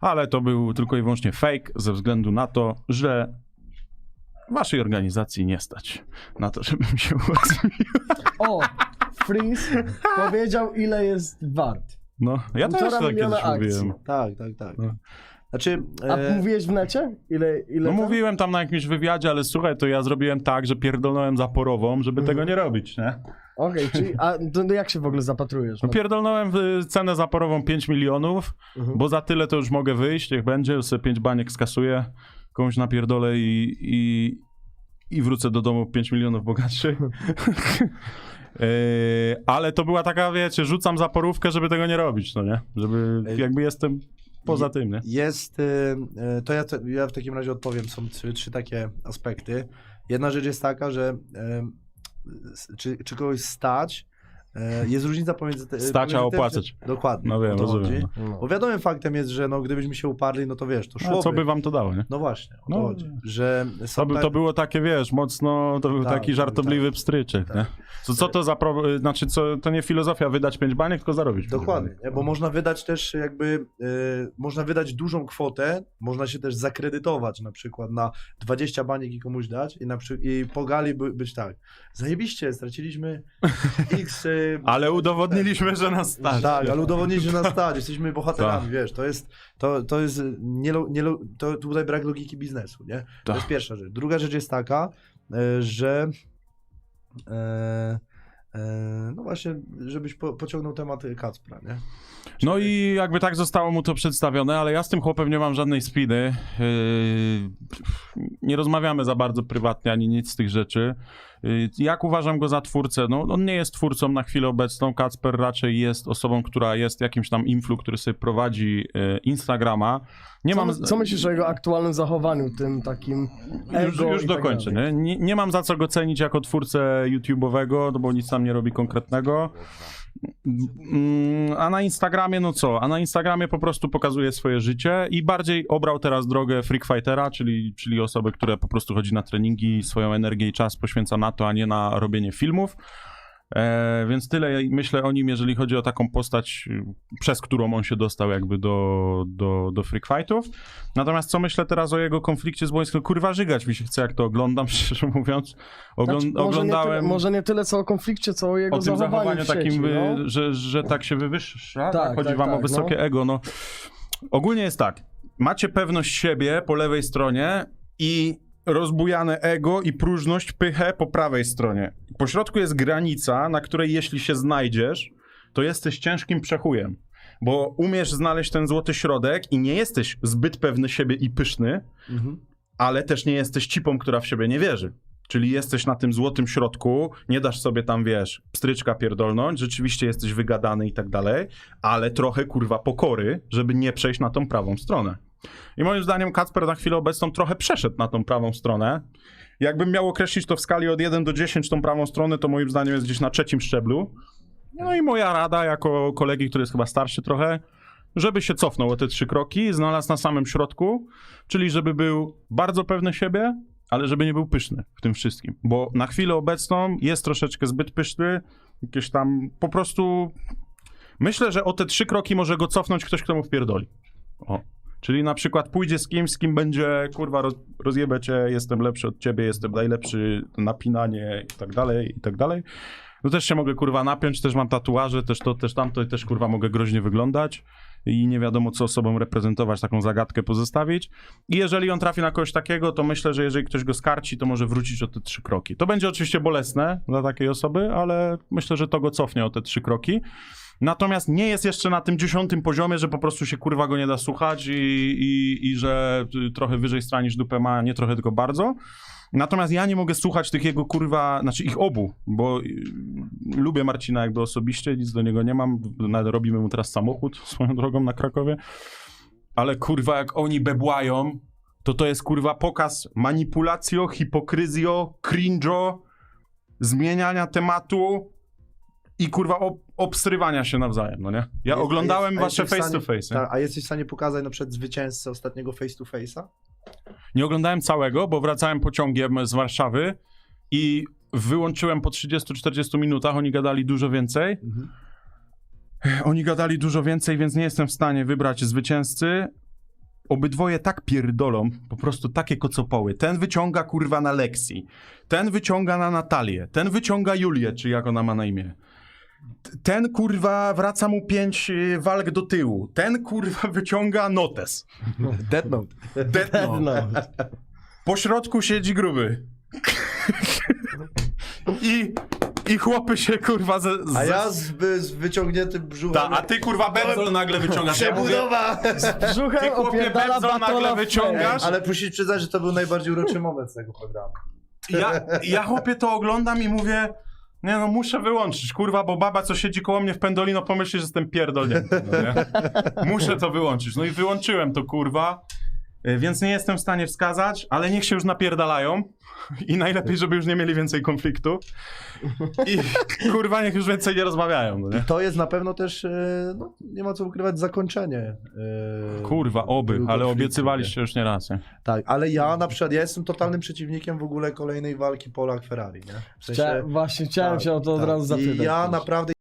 ale to był tylko i wyłącznie fake ze względu na to, że waszej organizacji nie stać na to, żebym się ułatwił. O, Freeze powiedział, ile jest wart. No, ja też tak kiedyś akcji. mówiłem. Tak, tak, tak. No. Znaczy, A e, mówiłeś w necie? Ile, ile No tam? mówiłem tam na jakimś wywiadzie, ale słuchaj, to ja zrobiłem tak, że pierdolnąłem zaporową, żeby Mhm. tego nie robić, nie? Okej, czyli, a to jak się w ogóle zapatrujesz? No pierdolnąłem w cenę zaporową 5 milionów, Mhm. bo za tyle to już mogę wyjść, niech będzie, sobie 5 baniek skasuję, komuś napierdolę i, i, i wrócę do domu 5 milionów bogatszy. Yy, ale to była taka, wiecie, rzucam zaporówkę, żeby tego nie robić, no nie? Żeby Ej. jakby jestem poza tym, nie? Jest, e, e, to ja, te- ja w takim razie odpowiem, są trzy, trzy takie aspekty. Jedna rzecz jest taka, że e, czy, czy kogoś stać, jest różnica pomiędzy... te- Stać, a pomiędzy tym, opłacać. że- Dokładnie, No wiem, rozumiem, no. Bo wiadomym faktem jest, że no, gdybyśmy się uparli, no to wiesz, to A szłoby. co by wam to dało, nie? No właśnie, No. chodzi. Że To, by, tak- to było takie, wiesz, mocno, to był Tak, taki tak, żartobliwy tak. pstryczek, Tak. nie? Co, co to za, pro... znaczy, co, to nie filozofia wydać pięć baniek, tylko zarobić. Dokładnie, nie? bo można wydać też jakby, e, można wydać dużą kwotę, można się też zakredytować na przykład na 20 baniek i komuś dać i, na przy, i po gali by, być tak, zajebiście, straciliśmy x... Ale udowodniliśmy, że nas stać. Tak, ale udowodniliśmy, że nas stać, jesteśmy bohaterami, Tak. wiesz, to jest, to, to jest, nie, nie, to tutaj brak logiki biznesu, nie? To Tak. jest pierwsza rzecz. Druga rzecz jest taka, e, że e, e, no właśnie, żebyś po, pociągnął temat Kacpra, nie? No i jakby tak zostało mu to przedstawione, ale ja z tym chłopem nie mam żadnej spiny. Yy, nie rozmawiamy za bardzo prywatnie ani nic z tych rzeczy. Yy, jak uważam go za twórcę? No, on nie jest twórcą na chwilę obecną. Kacper raczej jest osobą, która jest jakimś tam influ, który sobie prowadzi yy, Instagrama. Nie Co, mam. co myślisz o jego aktualnym zachowaniu, tym takim Już, już tak dokończę. dalej? nie? Nie, nie mam za co go cenić jako twórcę YouTube'owego, no bo nic tam nie robi konkretnego. Mm, A na Instagramie, no co? A na Instagramie po prostu pokazuje swoje życie i bardziej obrał teraz drogę freak fightera, czyli, czyli osoby, które po prostu chodzi na treningi, swoją energię i czas poświęca na to, a nie na robienie filmów. E, więc tyle myślę o nim, jeżeli chodzi o taką postać, przez którą on się dostał jakby do, do, do freak fightów. Natomiast co myślę teraz o jego konflikcie z Błońskim? Kurwa, żygać mi się chce, jak to oglądam, szczerze mówiąc. Ogląd- Znaczy, może, nie oglądałem tyle, może nie tyle co o konflikcie, co o jego o tym zachowaniu, zachowaniu sieci, takim, no. że, że tak się wywyższa. Tak, Tak, Chodzi tak, wam o tak, wysokie no. ego. No. Ogólnie jest tak. Macie pewność siebie po lewej stronie i rozbujane ego i próżność, pychę po prawej stronie. Po środku jest granica, na której jeśli się znajdziesz, to jesteś ciężkim przechujem. Bo umiesz znaleźć ten złoty środek i nie jesteś zbyt pewny siebie i pyszny, Mhm. ale też nie jesteś cipą, która w siebie nie wierzy. Czyli jesteś na tym złotym środku, nie dasz sobie tam, wiesz, pstryczka pierdolnąć, rzeczywiście jesteś wygadany i tak dalej, ale trochę kurwa pokory, żeby nie przejść na tą prawą stronę. I moim zdaniem Kacper na chwilę obecną trochę przeszedł na tą prawą stronę. Jakbym miał określić to w skali od 1 do 10 tą prawą stronę, to moim zdaniem jest gdzieś na trzecim szczeblu. No i moja rada jako kolegi, który jest chyba starszy trochę, żeby się cofnął o te trzy kroki, znalazł na samym środku, czyli żeby był bardzo pewny siebie, ale żeby nie był pyszny w tym wszystkim. Bo na chwilę obecną jest troszeczkę zbyt pyszny, jakieś tam po prostu. Myślę, że o te trzy kroki może go cofnąć ktoś, kto mu wpierdoli. O. Czyli na przykład pójdzie z kimś, z kim będzie, kurwa, roz, rozjebę cię, jestem lepszy od ciebie, jestem najlepszy, napinanie i tak dalej, i tak dalej. No też się mogę, kurwa, napiąć, też mam tatuaże, też to, też tamto i też, kurwa, mogę groźnie wyglądać i nie wiadomo, co sobą reprezentować, taką zagadkę pozostawić. I jeżeli on trafi na kogoś takiego, to myślę, że jeżeli ktoś go skarci, to może wrócić o te trzy kroki. To będzie oczywiście bolesne dla takiej osoby, ale myślę, że to go cofnie o te trzy kroki. Natomiast nie jest jeszcze na tym dziesiątym poziomie, że po prostu się kurwa go nie da słuchać i, i, i że y, trochę wyżej stranisz dupę ma, nie trochę, tylko bardzo. Natomiast ja nie mogę słuchać tych jego kurwa, znaczy ich obu, bo y, lubię Marcina jakby osobiście, nic do niego nie mam, nawet robimy mu teraz samochód swoją drogą na Krakowie, ale kurwa jak oni bebłają, to to jest kurwa pokaz manipulacjo, hipokryzjo, cringe'o, zmieniania tematu i kurwa ob obsrywania się nawzajem, no nie? Ja Jest- oglądałem jest- wasze face to face. nie? Tak, a jesteś w stanie pokazać na przykład zwycięzcę ostatniego face to face'a? Nie oglądałem całego, bo wracałem pociągiem z Warszawy i wyłączyłem po 30-40 minutach, oni gadali dużo więcej. Oni gadali dużo więcej, więc nie jestem w stanie wybrać zwycięzcy. obydwoje tak pierdolą, po prostu takie kocopoły. Ten wyciąga kurwa na lekcji, ten wyciąga na Natalię, ten wyciąga Julię, czy jak ona ma na imię. Ten kurwa wraca mu pięć y, walk do tyłu. Ten kurwa wyciąga notes. Death Note. Death Note. No. Po środku siedzi gruby. I, I chłopy się kurwa ze, ze... A ja z, z wyciągniętym brzuchem. Ta, a ty kurwa bebzol nagle wyciągasz. Ja Przebudowa! Brzuchem Ty, chłopie, opierdala Bebzol nagle wyciągasz? Ale musisz przyznać, że to był najbardziej uroczy moment z tego programu. ja, ja chłopie to oglądam i mówię, nie no muszę wyłączyć, kurwa, bo baba co siedzi koło mnie w pendolino pomyśli, że jestem pierdolnięty, no nie? Muszę to wyłączyć. No i wyłączyłem to, kurwa, więc nie jestem w stanie wskazać, ale niech się już napierdalają i najlepiej, żeby już nie mieli więcej konfliktu i kurwa, niech już więcej nie rozmawiają, no nie? To jest na pewno też, e, no, nie ma co ukrywać, zakończenie. e, Kurwa, oby, ale obiecywaliście już nie raz, nie? Tak, ale ja na przykład, ja jestem totalnym przeciwnikiem w ogóle kolejnej walki Polak-Ferrari? W Chcia, właśnie chciałem tak, cię o to od tak. razu zapytać. I ja też. naprawdę